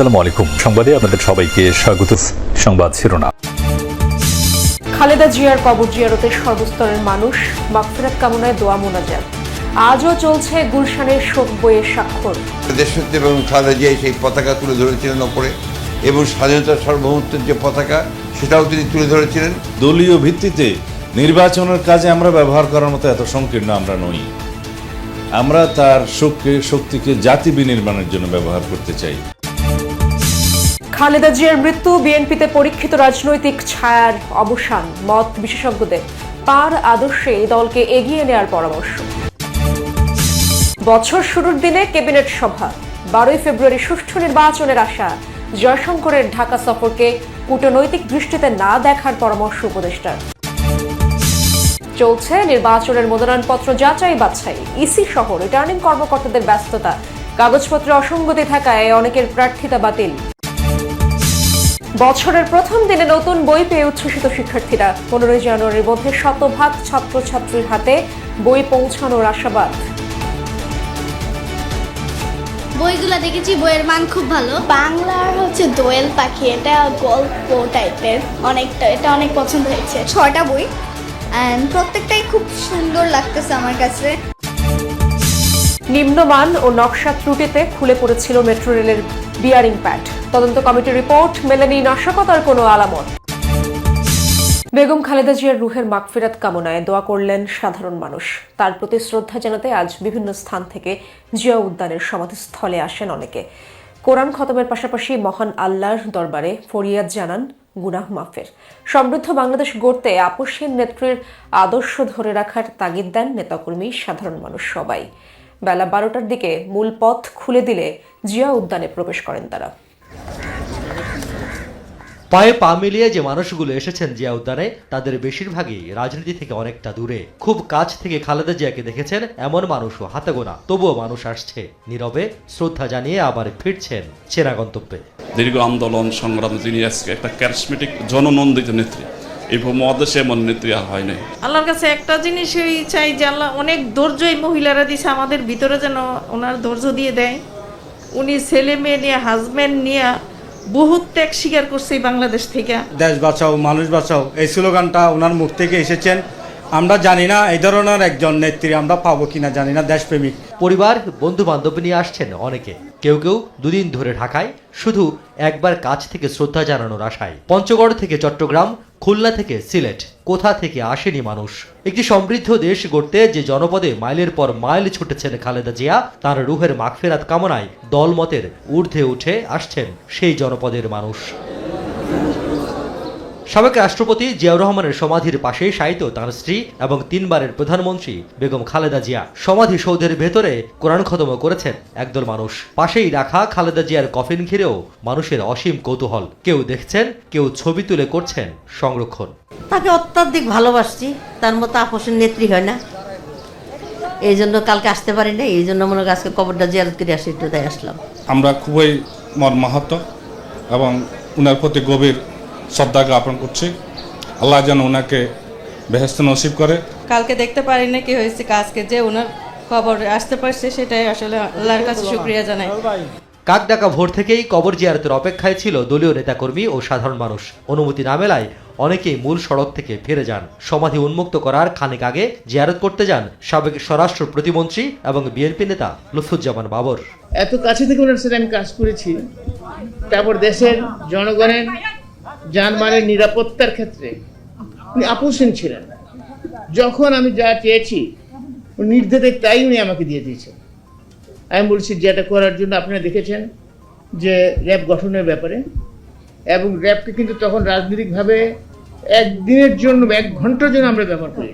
আসসালামু আলাইকুম। সংবাদে আপনাদের সবাইকে স্বাগত। সংবাদ শিরোনাম। খালেদা জিয়ার কবর জিয়ারতে সর্বস্তরের মানুষ মাগফিরাত কামনায় দোয়া মোনাজাত। আজও চলছে গুলশানের শোক বইয়ের স্বাক্ষর। দেশত্ব এবং খালেদা জিয়া সেই পতাকা তুলে ধরেছিলেন ওপরে এবং স্বাধীনতার সার্বভৌমত্বের যে পতাকা সেটাও তিনি তুলে ধরেছিলেন। দলীয় ভিত্তিতে নির্বাচনের কাজে আমরা ব্যবহার করার মতো এত সংকীর্ণ আমরা নই। আমরা তার শক্তি শক্তিকে জাতি বিনির্মাণের জন্য ব্যবহার করতে চাই। খালেদা জিয়ার মৃত্যু, বিএনপিতে পরীক্ষিত রাজনৈতিক ছায়ার অবসান, মত বিশেষজ্ঞদের তার আদর্শে দলকে এগিয়ে নেওয়ার পরামর্শ। বছর শুরুর দিনে ক্যাবিনেট সভা, বারোই ফেব্রুয়ারি সুষ্ঠু নির্বাচনের আশা, জয়শঙ্করের ঢাকা সফরকে কূটনৈতিক দৃষ্টিতে না দেখার পরামর্শ উপদেষ্টার। চলছে নির্বাচনের মনোনয়নপত্র যাচাই বাছাই, ইসি সহ রিটার্নিং কর্মকর্তাদের ব্যস্ততা, কাগজপত্রে অসঙ্গতি থাকায় অনেকের প্রার্থিতা বাতিল। বছরের প্রথম দিনে নতুন বই পেয়ে উচ্ছ্বসিত শিক্ষার্থীরা। পনেরোই জানুয়ারির মধ্যে শতভাগ ছাত্রছাত্রীর হাতে বই পৌঁছানোর আশাবাদ। বইগুলো দেখেছি বইয়ের মান খুব ভালো। বাংলার হচ্ছে দোয়েল পাখি এটা গল্প টাইপের অনেকটা এটা অনেক পছন্দ হয়েছে। ছয়টা বই। অ্যান্ড প্রত্যেকটাই খুব সুন্দর লাগতেছে আমার কাছে। নিম্নমান ও নকশা ত্রুটিতে খুলে পড়েছিল মেট্রো রেলের বিয়ারিং প্যাড তদন্ত কমিটির রিপোর্ট, মেলেনি নাশকতার কোনো আলামত। বেগম খালেদা জিয়ার রুহের মাগফিরাত কামনায় দোয়া করলেন সাধারণ মানুষ। তার প্রতি শ্রদ্ধা জানাতে আজ বিভিন্ন স্থান থেকে জিয়া উদ্যানের সমাধিস্থলে আসেন অনেকে। কোরআন খতমের পাশাপাশি মহান আল্লাহর দরবারে ফরিয়াদ জানান গুনাহ মাফের। সমৃদ্ধ বাংলাদেশ গড়তে আপসহীন নেত্রীর আদর্শ ধরে রাখার তাগিদ দেন নেতাকর্মী সাধারণ মানুষ সবাই। বেলা বারোটার দিকে মূল পথ খুলে দিলে জিয়া উদ্যানে প্রবেশ করেন তারা। পায়ে পা মিলিয়ে যে মানুষগুলো এসেছেন জিয়া উদ্যানে তাদের বেশিরভাগই রাজনীতি থেকে অনেকটা দূরে। খুব কাছ থেকে খালেদা জিয়াকে দেখেছেন এমন মানুষও হাতে গোনা তবুও মানুষ আসছে। নীরবে শ্রদ্ধা জানিয়ে আবার ফিরছেন চেনা গন্তব্যে। দীর্ঘ আন্দোলন সংগ্রাম তিনি আজকে একটা ক্যারিসমেটিক জননন্দিত নেত্রী। এই মহাদেশে এমন নেত্রী আর হয় নাই। আল্লাহর কাছে একটা জিনিসই চাই যে আল্লাহ অনেক ধৈর্য এই মহিলারা দিছে আমাদের ভিতরে যেন ওনার ধৈর্য দিয়ে দেয়। উনি ছেলে মেয়ে নিয়ে হাজব্যান্ড নিয়ে বহুত ত্যাগ স্বীকার করছে বাংলাদেশ থেকে। দেশ বাঁচাও মানুষ বাঁচাও এই স্লোগানটা ওনার মুখ থেকে এসেছেন। আমরা জানি না এই ধরনের একজন নেত্রী আমরা পাবো কিনা জানি না দেশপ্রেমিক। পরিবার বন্ধু বান্ধব নিয়ে আসছেন অনেকে। কেউ কেউ দুদিন ধরে ঢাকায় শুধু একবার কাছ থেকে শ্রদ্ধা জানানোর আশায়। পঞ্চগড় থেকে চট্টগ্রাম, খুলনা থেকে সিলেট, কোথা থেকে আসেনি মানুষ। একটি সমৃদ্ধ দেশ গড়তে যে জনপদে মাইলের পর মাইল ছুটেছেন খালেদা জিয়া, তার রুহের মাগফেরাত কামনায় দলমতের ঊর্ধ্বে উঠে আসছেন সেই জনপদের মানুষ। সাবেক রাষ্ট্রপতি জিয়াউর রহমানের সমাধির পাশে শায়িত তার স্ত্রী এবং তিনবারের প্রধানমন্ত্রী বেগম খালেদা জিয়া সমাধি সৌধের ভেতরে কোরআন খতম করেছেন একদল মানুষ। পাশেই রাখা খালেদা জিয়ার কফিন ঘিরেও মানুষের অসীম কৌতূহল। কেউ দেখছেন কেউ ছবি তুলে করছেন সংরক্ষণ। তাকে অত্যাধিক ভালোবাসছি তার মতো আপোষের নেত্রী হয় না। এই জন্য কালকে আসতে পারি না এই জন্য মনে হয় আজকে কবরটা জিয়ারত করে আসি একটু তাই আসলাম। আমরা খুবই মর্মাহত এবং উনার প্রতি গভীর শ্রদ্ধা জ্ঞাপন করছি। আল্লাহ যেন ওনাকে বেহেস্ত নসিব করে। কালকে দেখতে পারি না কি হয়েছে আজকে যে ওনার খবর আসতে পারছে সেটাই আসলে আল্লাহর কাছে শুক্রিয়া জানাই। কাকডাকা ভোর থেকেই কবর জিয়ারতের অপেক্ষায় ছিল দলীয় নেতাকর্মী ও সাধারণ মানুষ। অনুমতি না মেলায় অনেকেই মূল সড়ক থেকে ফিরে যান। সমাধি উন্মুক্ত করার খানিক আগে জিয়ারত করতে যান সাবেক স্বরাষ্ট্র প্রতিমন্ত্রী এবং বিএনপি নেতা লুৎফুজ্জামান বাবর। এত কাছে থেকে ওনার সাথে আমি কাজ করেছি। তারপর দেশের জনগণের যানবাহনের নিরাপত্তার ক্ষেত্রে উনি আপোষহীন ছিলেন। যখন আমি যা চেয়েছি নির্দেশে তাই উনি আমাকে দিয়ে দিয়েছেন। আমি বলছি যেটা করার জন্য আপনারা দেখেছেন যে র্যাব গঠনের ব্যাপারে? এবং র্যাবকে কিন্তু তখন রাজনৈতিকভাবে একদিনের জন্য, এক ঘণ্টার জন্য আমরা ব্যবহার করি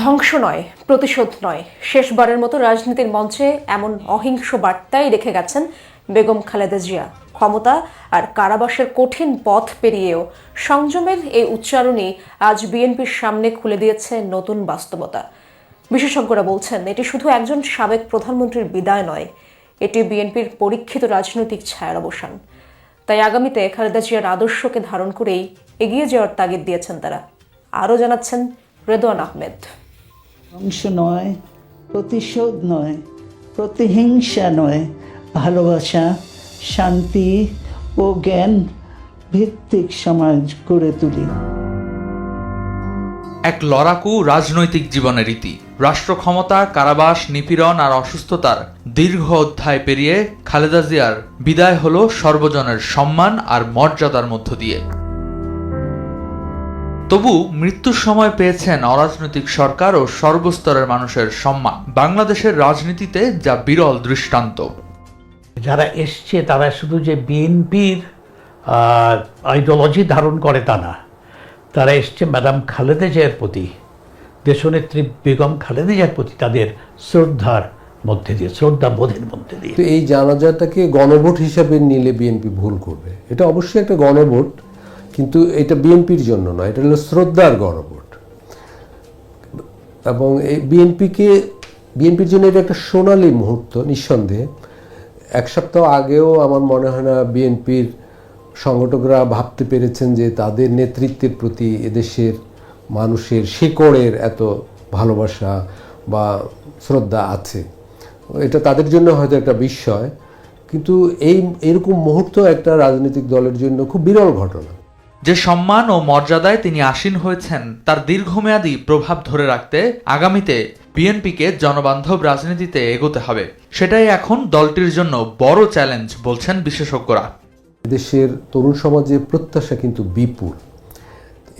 ধ্বংস নয়, প্রতিশোধ নয়। শেষবারের মতো রাজনীতির মঞ্চে এমন অহিংস বার্তাই রেখে গেছেন বেগম খালেদা জিয়া। ক্ষমতা আর কারাবাসের কঠিন পথ পেরিয়েও সংযমের এই উচ্চারণই আজ বিএনপির সামনে খুলে দিয়েছে নতুন বাস্তবতা। বিশেষজ্ঞরা বলছেন, এটি শুধু একজন সাবেক প্রধানমন্ত্রীর বিদায় নয়, এটি বিএনপির পরীক্ষিত রাজনৈতিক ছায়ার অবসান। তাই আগামীতে খালেদা জিয়ার আদর্শকে ধারণ করেই এগিয়ে যাওয়ার তাগিদ দিয়েছেন তারা। আরও জানাচ্ছেন রেদওয়ান আহমেদ। ধ্বংস নয়, প্রতিশোধ নয়, প্রতিহিংসা নয় ভালোবাসা, শান্তি ও জ্ঞান ভিত্তিক সমাজ গড়ে তুলি। এক লড়াকু রাজনৈতিক জীবনের রীতি। রাষ্ট্র ক্ষমতা কারাবাস, নিপীড়ন আর অসুস্থতার দীর্ঘ অধ্যায় পেরিয়ে খালেদা জিয়ার বিদায় হল সর্বজনের সম্মান আর মর্যাদার মধ্য দিয়ে। তবু মৃত্যুর সময় পেয়েছেন অরাজনৈতিক সরকার ও সর্বস্তরের মানুষের সম্মান। বাংলাদেশের রাজনীতিতে যা বিরল দৃষ্টান্ত। যারা এসছে, তারা শুধু যে বিএনপির আইডিওলজি ধারণ করে তা না। তারা এসছে ম্যাডাম খালেদা জিয়ার প্রতি, দেশনেত্রী বেগম খালেদা জিয়ার প্রতি তাদের শ্রদ্ধার মধ্যে দিয়ে শ্রদ্ধা বোধের মধ্যে দিয়ে। তো এই জানাজাটাকে গণভোট হিসাবে নিলে বিএনপি ভুল করবে। এটা অবশ্যই একটা গণভোট, কিন্তু এটা বিএনপির জন্য নয়, এটা হলো শ্রদ্ধার গণভোট। এবং এই বিএনপিকে, বিএনপির জন্য এটা একটা সোনালী মুহূর্ত, নিঃসন্দেহে। এক সপ্তাহ আগেও আমার মনে হয় না বিএনপির সংগঠকরা ভাবতে পেরেছেন যে তাদের নেতৃত্বের প্রতি এদেশের মানুষের শেকড়ের এত ভালোবাসা বা শ্রদ্ধা আছে। এটা তাদের জন্য হয়তো একটা বিস্ময়, কিন্তু এই, এরকম মুহূর্ত একটা রাজনৈতিক দলের জন্য খুব বিরল ঘটনা। যে সম্মান ও মর্যাদায় তিনি আসীন হয়েছেন, তার দীর্ঘমেয়াদী প্রভাব ধরে রাখতে আগামীতে বিএনপিকে জনবান্ধব রাজনীতিতে এগোতে হবে। সেটাই এখন দলটির জন্য বড় চ্যালেঞ্জ বলছেন বিশেষজ্ঞরা। দেশের তরুণ সমাজের প্রত্যাশা কিন্তু বিপুল।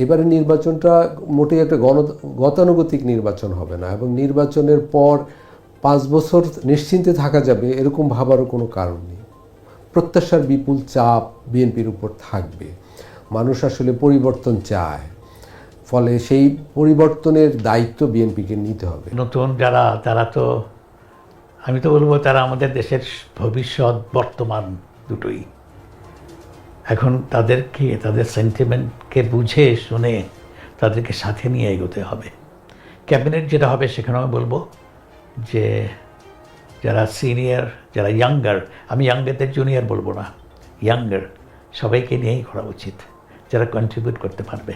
এবারে নির্বাচনটা মোটেই একটা গণ, গতানুগতিক নির্বাচন হবে না এবং নির্বাচনের পর পাঁচ বছর নিশ্চিন্তে থাকা যাবে এরকম ভাবারও কোনো কারণ নেই। প্রত্যাশার বিপুল চাপ বিএনপির উপর থাকবে। মানুষ আসলে পরিবর্তন চায়। ফলে সেই পরিবর্তনের দায়িত্ব বিএনপিকে নিতে হবে। নতুন যারা, তারা তো, আমি তো বলব তারা আমাদের দেশের ভবিষ্যৎ বর্তমান দুটোই। এখন তাদেরকে, তাদের সেন্টিমেন্টকে বুঝে, শুনে তাদেরকে সাথে নিয়ে এগোতে হবে। ক্যাবিনেট যেটা হবে সেখানে আমি বলব যে, যারা সিনিয়র যারা ইয়াঙ্গার আমি ইয়াঙ্গারদের জুনিয়র বলব না ইয়াঙ্গার সবাইকে নিয়েই করা উচিত। যারা কন্ট্রিবিউট করতে পারবে।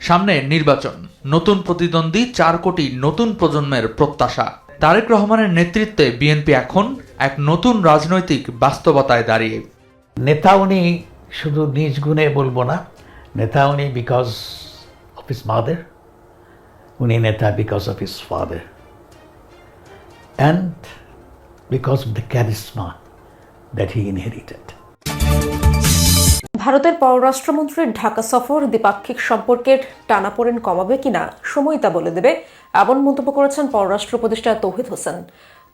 সামনে নির্বাচন। নতুন প্রতিদ্বন্দ্বী চার কোটি নতুন প্রজন্মের প্রত্যাশা। তারেক রহমানের নেতৃত্বে বিএনপি এখন এক নতুন রাজনৈতিক বাস্তবতায় দাঁড়িয়ে। নেতা উনি শুধু নিজ গুণে বলব না নেতা উনি বিকজ অফ হিস মাদার উনি নেতা because of his father and because of the charisma that he inherited ভারতের পররাষ্ট্রমন্ত্রীর ঢাকা সফর দ্বিপাক্ষিক সম্পর্কের টানাপোড়েন কমাবে কিনা সময় তা বলে দেবে, এমন মন্তব্য করেছেন পররাষ্ট্র উপদেষ্টা তৌহিদ হোসেন।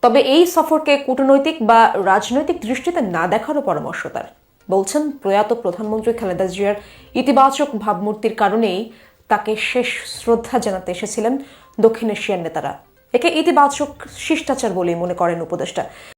তবে এই সফরকে কূটনৈতিক বা রাজনৈতিক দৃষ্টিতে না দেখারও পরামর্শ তার। বলছেন, প্রয়াত প্রধানমন্ত্রী খালেদা জিয়ার ইতিবাচক ভাবমূর্তির কারণেই তাকে শেষ শ্রদ্ধা জানাতে এসেছিলেন দক্ষিণ এশিয়ার নেতারা। একে ইতিবাচক শিষ্টাচার বলেই মনে করেন উপদেষ্টা।